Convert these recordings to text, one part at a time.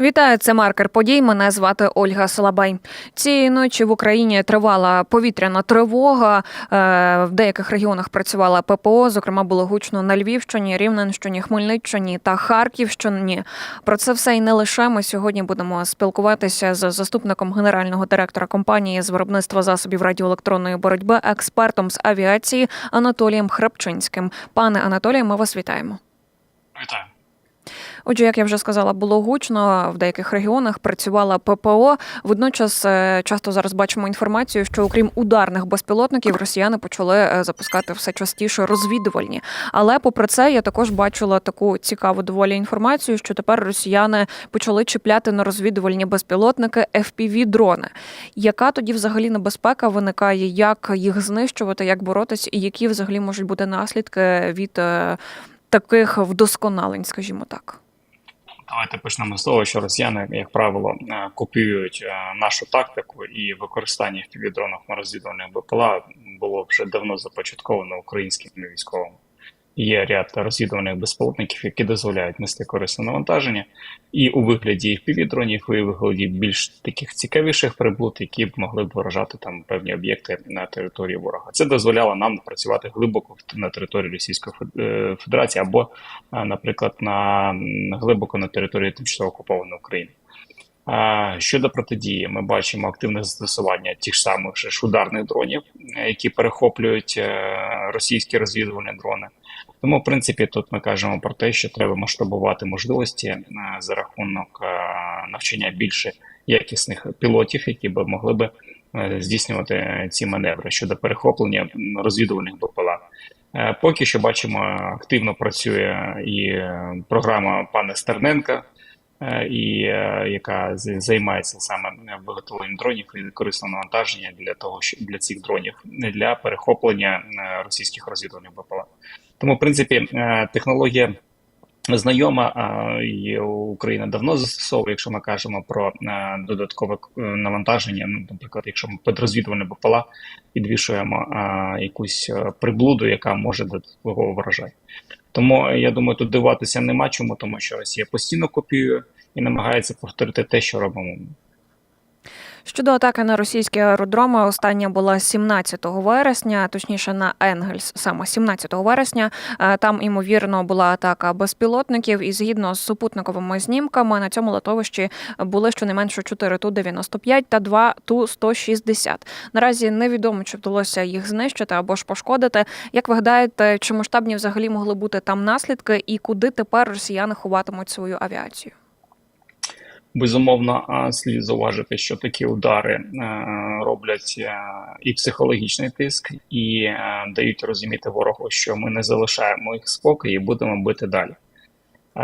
Вітаю, це маркер подій. Мене звати Ольга Солабай. Цієї ночі в Україні тривала повітряна тривога. Е, В деяких регіонах працювала ППО. Зокрема, було гучно на Львівщині, Рівненщині, Хмельниччині та Харківщині. Про це все і не лише. Ми сьогодні будемо спілкуватися з заступником генерального директора компанії з виробництва засобів радіоелектронної боротьби, експертом з авіації Анатолієм Храпчинським. Пане Анатолію, ми вас вітаємо. Вітаю. Отже, як я вже сказала, було гучно в деяких регіонах працювала ППО. Водночас е, часто зараз бачимо інформацію, що окрім ударних безпілотників, росіяни почали е, запускати все частіше розвідувальні. Але попри це, я також бачила таку цікаву доволі інформацію, що тепер росіяни почали чіпляти на розвідувальні безпілотники fpv дрони Яка тоді взагалі небезпека виникає? Як їх знищувати, як боротись, і які взагалі можуть бути наслідки від е, таких вдосконалень, скажімо так? Давайте почнемо з того, що росіяни, як правило, е, копіюють е, нашу тактику і використання впівдронів на розвідувальних БПЛА було вже давно започатковано українськими військовими. Є ряд розвідувальних безпілотників, які дозволяють нести корисне навантаження, і у вигляді впівдронів, і у вигляді більш таких цікавіших приблуд, які б могли б вражати там певні об'єкти на території ворога. Це дозволяло нам працювати глибоко на території Російської е, Федерації або наприклад, на глибоко на території тимчасово окупованої України. Щодо протидії, ми бачимо активне застосування тих самих ж ударних дронів, е, які перехоплюють е, російські розвідувальні дрони. Тому, в принципі, тут ми кажемо про те, що треба масштабувати можливості е, за рахунок е, навчання більше якісних пілотів, які б могли би е, здійснювати ці маневри щодо перехоплення розвідувальних БПЛА. Поки що бачимо, активно працює і програма пана Стерненка, і е, яка займається саме виготовленням дронів і корисного навантаження для того, що для цих дронів, не для перехоплення е, російських розвідувальних БПЛА. Тому, в принципі, е, технологія знайома, і Україна давно застосовує, якщо ми кажемо про е, додаткове е, навантаження. Ну, наприклад, якщо ми під розвідувальне БПЛА підвішуємо якусь е, приблуду, яка може додатково вражати. Тому е, я думаю, тут диватися нема чому, тому що Росія постійно копіює і намагається повторити те, що робимо. Щодо атаки на російські аеродроми, остання була 17 вересня, точніше на Енгельс, саме 17 вересня. Е, Там ймовірно була атака безпілотників, і згідно з супутниковими знімками на цьому литовищі були щонайменше 4 Ту-95 та 2 Ту-160. Наразі невідомо, чи вдалося їх знищити або ж пошкодити. Як ви гадаєте, чи масштабні взагалі могли бути там наслідки, і куди тепер росіяни ховатимуть свою авіацію? Безумовно, слід зауважити, що такі удари е, роблять е, і психологічний тиск, і е, дають розуміти ворогу, що ми не залишаємо їх спокій і будемо бити далі.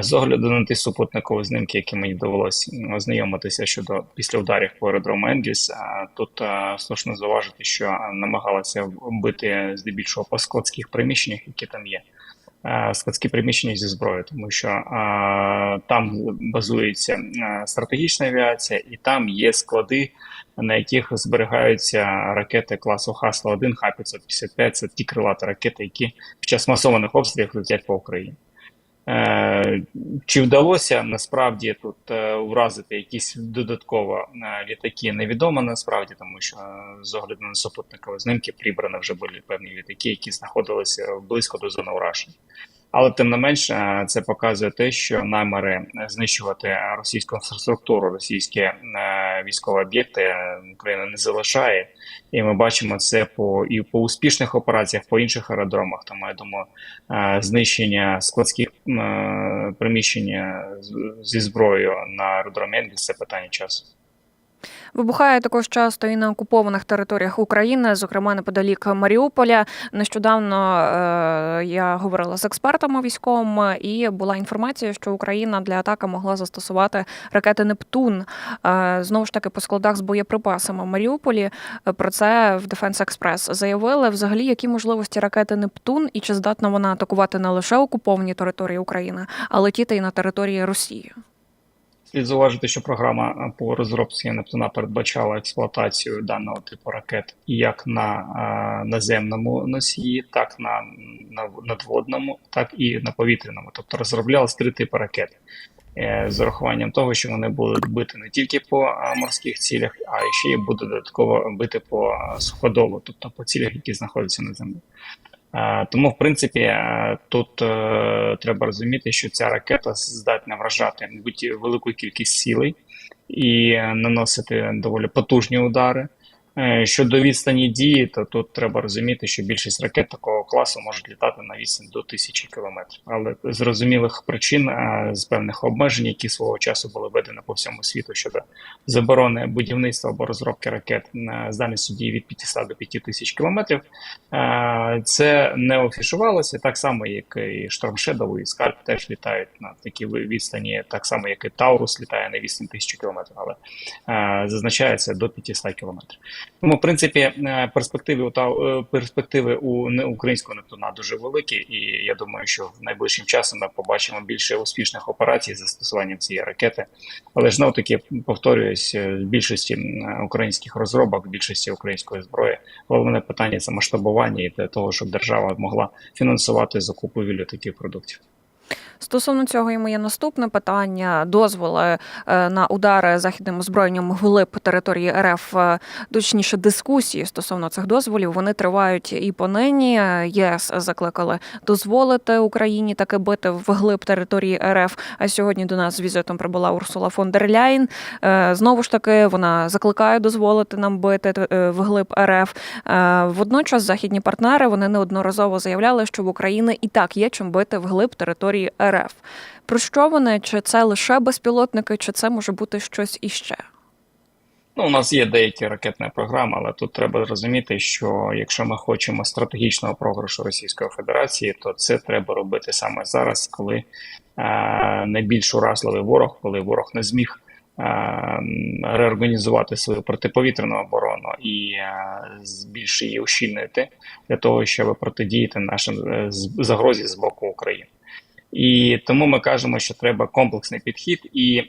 З огляду на ті супутникові знімки, які мені довелося ознайомитися щодо після ударів по аеродрому Енгельс, е, тут слушно зауважити, що намагалися бити здебільшого по складських приміщеннях, які там є. Е, Складські приміщення зі зброєю, тому що а, там базується е, стратегічна авіація, і там є склади, на яких зберігаються ракети класу Хасла 1 Х-555. Це ті крилаті ракети, які під час масованих обстрілів летять по Україні. Е, Чи вдалося насправді тут е, вразити якісь додатково е, літаки, невідомо насправді, тому що з огляду на супутникові знімки прибрано вже були певні літаки, які знаходилися близько до зони ураження. Але тим не менш, е, це показує те, що наміри знищувати російську інфраструктуру, російські е, військові об'єкти е, Україна не залишає, і ми бачимо це по і по успішних операціях, по інших аеродромах. Тому я думаю, е, знищення складських е, приміщень е, зі зброєю на аеродромі це питання часу. Вибухає також часто і на окупованих територіях України, зокрема неподалік Маріуполя. Нещодавно е, я говорила з експертами військовими, і була інформація, що Україна для атаки могла застосувати ракети Нептун. Е, знову ж таки, по складах з боєприпасами в Маріуполі. Е, Про це в Defense Express заявили. Взагалі, які можливості ракети Нептун, і чи здатна вона атакувати не лише окуповані території України, а летіти і на території Росії. Слід зауважити, що програма по розробці Нептуна передбачала експлуатацію даного типу ракет як на е, наземному носії, так на, на надводному, так і на повітряному. Тобто розроблялись три типи ракет. е, з урахуванням того, що вони будуть бити не тільки по е, морських цілях, а ще й будуть додатково бити по суходолу, тобто по цілях, які знаходяться на землі. Тому, в принципі, е, тут е, треба розуміти, що ця ракета здатна вражати велику кількість цілей і е, наносити доволі потужні удари. Е, Щодо відстані дії, то тут треба розуміти, що більшість ракет такого класу можуть літати на відстань до тисячі кілометрів. Але зрозумілих причин, е, з певних обмежень, які свого часу були введені по всьому світу щодо заборони будівництва або розробки ракет на з дальністю дії від 500 до 5000 кілометрів, е, це не офішувалося, так само, як і Шторм Shadow і Скальп теж літають на такі відстані, так само, як і Таурус літає на відстані 1000 кілометрів, але е, зазначається до 500 кілометрів. Тому, в принципі, е, перспективи у та е, перспективи у не- українського Нептуна дуже великі, і я думаю, що в найближчим часом ми побачимо більше успішних операцій з застосуванням цієї ракети. Але ж знов таки повторююсь, е, в більшості українських розробок, в більшості української зброї, головне питання це масштабування і для того, щоб держава могла фінансувати закупівлю таких продуктів. Стосовно цього і моє наступне питання: дозволи е, на удари західним озброєнням вглиб території РФ, е, точніше дискусії стосовно цих дозволів, вони тривають і понині. ЄС закликали дозволити Україні таки бити вглиб території РФ. А сьогодні до нас з візитом прибула Урсула фон дер Ляйн. Е, Знову ж таки, вона закликає дозволити нам бити е, вглиб РФ. Водночас західні партнери вони неодноразово заявляли, що в Україні і так є чим бити вглиб території РФ. Про що вони? Чи це лише безпілотники, чи це може бути щось іще? Ну, у нас є деякі ракетні програми, але тут треба розуміти, що якщо ми хочемо стратегічного програшу Російської Федерації, то це треба робити саме зараз, коли е, найбільш уразливий ворог, коли ворог не зміг е, реорганізувати свою протиповітряну оборону і е, з- її ущільнити для того, щоб протидіяти нашим е, загрозі з боку України. І тому ми кажемо, що треба комплексний підхід і е,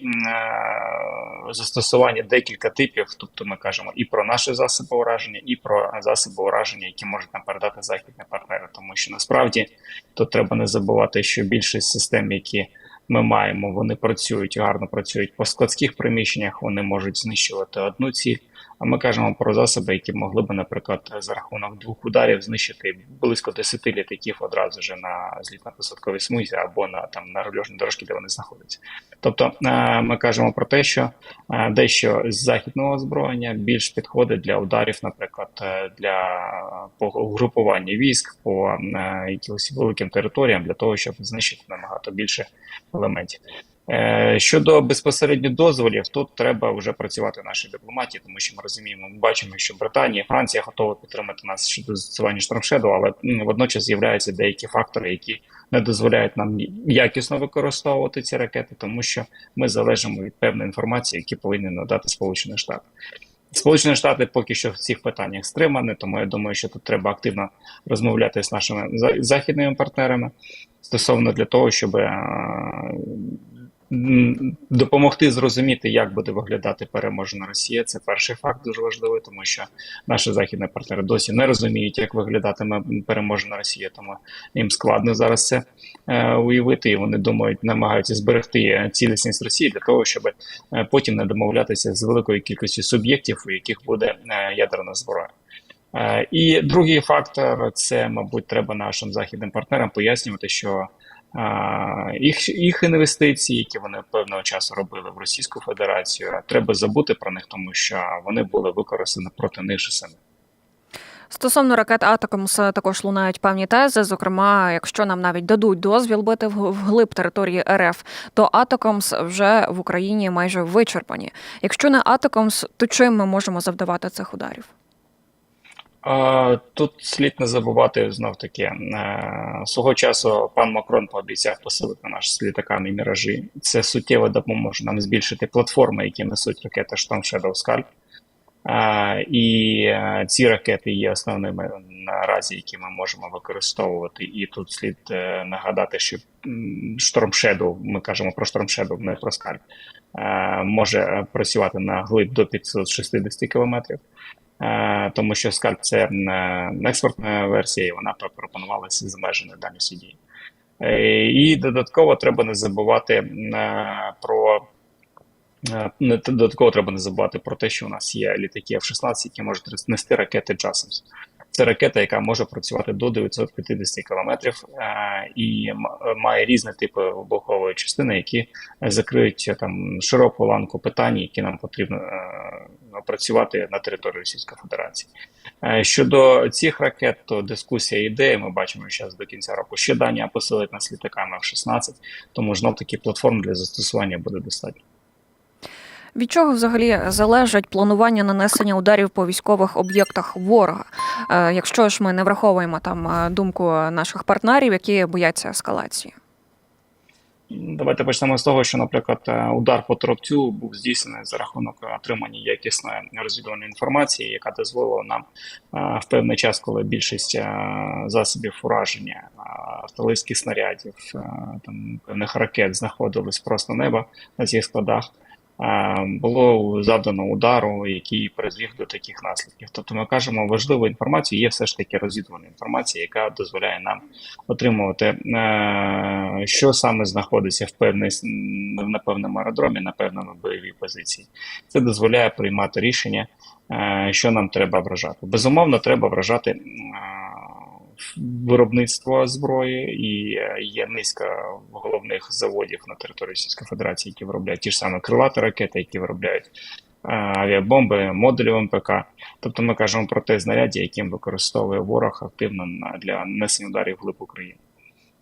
застосування декілька типів. Тобто ми кажемо і про наші засоби ураження, і про засоби ураження, які можуть нам передати західні партнери. Тому що насправді тут треба не забувати, що більшість систем, які ми маємо, вони працюють гарно працюють по складських приміщеннях, вони можуть знищувати одну ціль. А ми кажемо про засоби, які могли би, наприклад, за рахунок двох ударів знищити близько 10 літаків одразу ж на злітно-посадковій смузі або на там на рульожній дорожці, де вони знаходяться. Тобто е, ми кажемо про те, що е, дещо з західного озброєння більш підходить для ударів, наприклад, е, для по угрупування військ по якимось великим територіям для того, щоб знищити набагато більше елементів. Е, Щодо безпосередньо дозволів, тут треба вже працювати нашій дипломатії, тому що ми розуміємо, ми бачимо, що Британія, Франція готові підтримати нас щодо застосування штормшеду, але водночас з'являються деякі фактори, які не дозволяють нам якісно використовувати ці ракети, тому що ми залежимо від певної інформації, які повинні надати Сполучені Штати. Сполучені Штати поки що в цих питаннях стримані, тому я думаю, що тут треба активно розмовляти з нашими західними партнерами стосовно для того, щоб е, допомогти зрозуміти, як буде виглядати переможена Росія. Це перший факт дуже важливий, тому що наші західні партнери досі не розуміють, як виглядатиме переможена Росія, тому їм складно зараз це е, уявити. І вони думають, намагаються зберегти цілісність Росії для того, щоб е, потім не домовлятися з великою кількістю суб'єктів, у яких буде е, ядерна зброя. Е, І другий фактор це, мабуть, треба нашим західним партнерам пояснювати, що їх, їх інвестиції, які вони певного часу робили в Російську Федерацію, треба забути про них, тому що вони були використані проти них же. Стосовно ракет Атакамс також лунають певні тези. Зокрема, якщо нам навіть дадуть дозвіл бити в- вглиб території РФ, то Атакамс вже в Україні майже вичерпані. Якщо не Атакамс, то чим ми можемо завдавати цих ударів? Тут слід не забувати знов таки е, свого часу пан Макрон пообіцяв посилити наші літаками міражі. Це суттєво допоможе нам збільшити платформи, які несуть ракети Storm Shadow Scalp. І е, ці ракети є основними наразі, які ми можемо використовувати. І тут слід е, нагадати, що Storm Shadow, ми кажемо про Storm Shadow, не про е, може працювати на глиб до 560 кілометрів. Е, тому що скальп це е, експортна версія, і вона пропонувалася з обмеженою дальністю дії. Е, І додатково треба не забувати про додатково треба не забувати про те, що у нас є літаки F-16, які можуть нести ракети JASMS. Це ракета, яка може працювати до 950 кілометрів е, і має різні типи вибухової частини, які закриють е, там широку ланку питань, які нам потрібно е, опрацювати на території Російської Федерації. Щодо цих ракет, то дискусія йде. Ми бачимо, зараз до кінця року ще Данія посилить нас літаками F-16, тому знов таки платформ для застосування буде достатньо. Від чого взагалі залежить планування нанесення ударів по військових об'єктах ворога? Е, Якщо ж ми не враховуємо там е, думку наших партнерів, які бояться ескалації. Давайте почнемо з того, що, наприклад, е, удар по Торопцю був здійснений за рахунок отримання якісної розвідувальної інформації, яка дозволила нам в певний час, коли більшість засобів ураження, артилерійських снарядів, там певних ракет знаходились просто неба на цих складах. Е, Було завдано удару, який призвів до таких наслідків. Тобто, ми кажемо, важливу інформацію є все ж таки розвідувальна інформація, яка дозволяє нам отримувати, е, що саме знаходиться в певний, на певному аеродромі, на певному бойовій позиції. Це дозволяє приймати рішення, е, що нам треба вражати. Безумовно, треба вражати виробництво зброї, і е, є низка головних заводів на території Російської Федерації, які виробляють ті ж самі крилаті ракети, які виробляють е, авіабомби, модулі МПК. Тобто ми кажемо про те знаряддя, яким використовує ворог активно для нанесення ударів глиб України.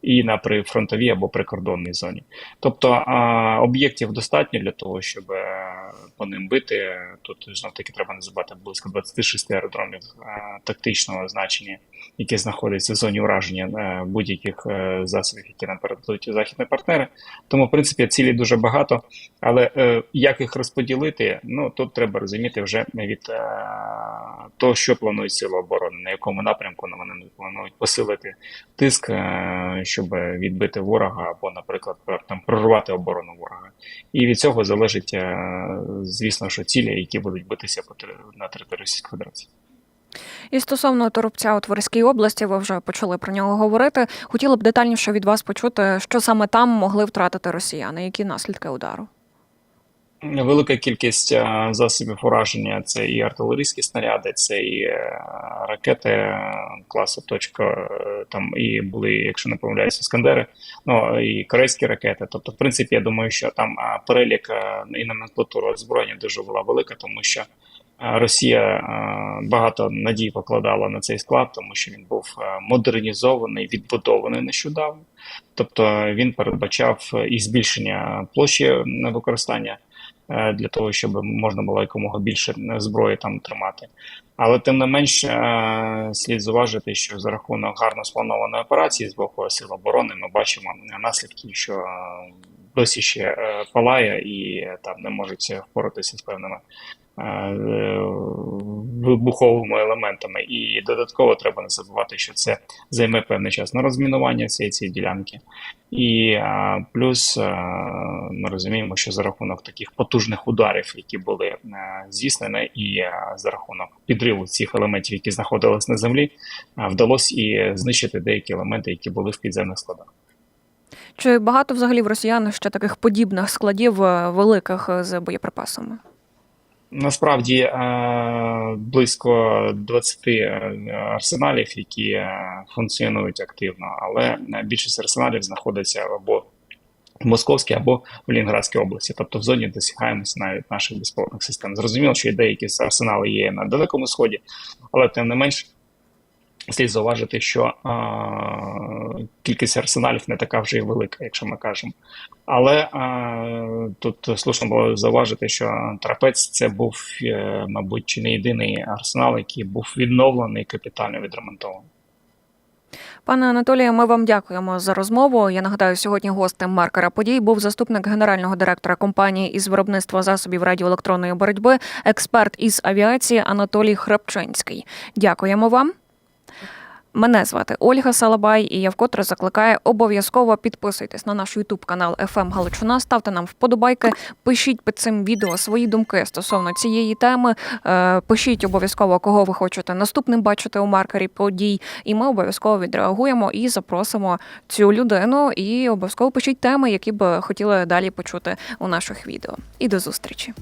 І на прифронтовій або прикордонній зоні. Тобто а, об'єктів достатньо для того, щоб е, по ним бити. Тут знов таки треба не забувати близько 26 аеродромів е, тактичного значення, які знаходяться в зоні ураження е, будь-яких е, засобів, які нам передадуть західні партнери. Тому, в принципі, цілі дуже багато. Але е, як їх розподілити, ну тут треба розуміти вже від того, що планують сили оборони, на якому напрямку вони планують посилити тиск, щоб відбити ворога або, наприклад, там прорвати оборону ворога. І від цього залежить, звісно, що цілі, які будуть битися на території Російської Федерації. І стосовно Торопця у Тверській області, ви вже почали про нього говорити. Хотіла б детальніше від вас почути, що саме там могли втратити росіяни, які наслідки удару. Велика кількість е, засобів ураження це і артилерійські снаряди, це і е, ракети е, класу точка, там і були, якщо не помиляюся, іскандери, ну і корейські ракети. Тобто, в принципі, я думаю, що там перелік і номенклатура озброєння дуже була велика, тому що Росія е, багато надій покладала на цей склад, тому що він був е, модернізований, відбудований нещодавно. Тобто він передбачав е, і збільшення площі використання для того, щоб можна було якомога більше зброї там тримати. Але тим не менш слід зауважити, що за рахунок гарно спланованої операції з боку сил оборони ми бачимо наслідки, що досі ще палає і там не можуть впоратися з певними вибуховими елементами. І додатково треба не забувати, що це займе певний час на розмінування цієї цієї ділянки. І е, плюс е, ми розуміємо, що за рахунок таких потужних ударів, які були е, здійснені, і е, за рахунок підриву цих елементів, які знаходились на землі, е, вдалося і знищити деякі елементи, які були в підземних складах. Чи багато взагалі в росіян ще таких подібних складів е, великих е, з боєприпасами? Насправді е, близько 20 е, арсеналів, які е, функціонують активно, але більшість арсеналів знаходиться або в Московській, або в Лінградській області, тобто в зоні досягаємося навіть наших безпілотних систем. Зрозуміло, що і деякі арсенали є на далекому сході, але тим не менш. Слід зауважити, що а, кількість арсеналів не така вже й велика, якщо ми кажемо. Але а, тут слушно було зауважити, що трапець це був, е, мабуть, чи не єдиний арсенал, який був відновлений капітально відремонтований. Пане Анатолію, ми вам дякуємо за розмову. Я нагадаю, сьогодні гостем маркера подій був заступник генерального директора компанії із виробництва засобів радіоелектронної боротьби, експерт із авіації Анатолій Храпчинський. Дякуємо вам. Мене звати Ольга Салабай, і я вкотре закликаю обов'язково підписуйтесь на наш Ютуб канал FM Галичина. Ставте нам вподобайки, пишіть під цим відео свої думки стосовно цієї теми. Е, Пишіть обов'язково, кого ви хочете наступним бачити у маркері подій. І ми обов'язково відреагуємо і запросимо цю людину. І обов'язково пишіть теми, які б хотіли далі почути у наших відео. І до зустрічі.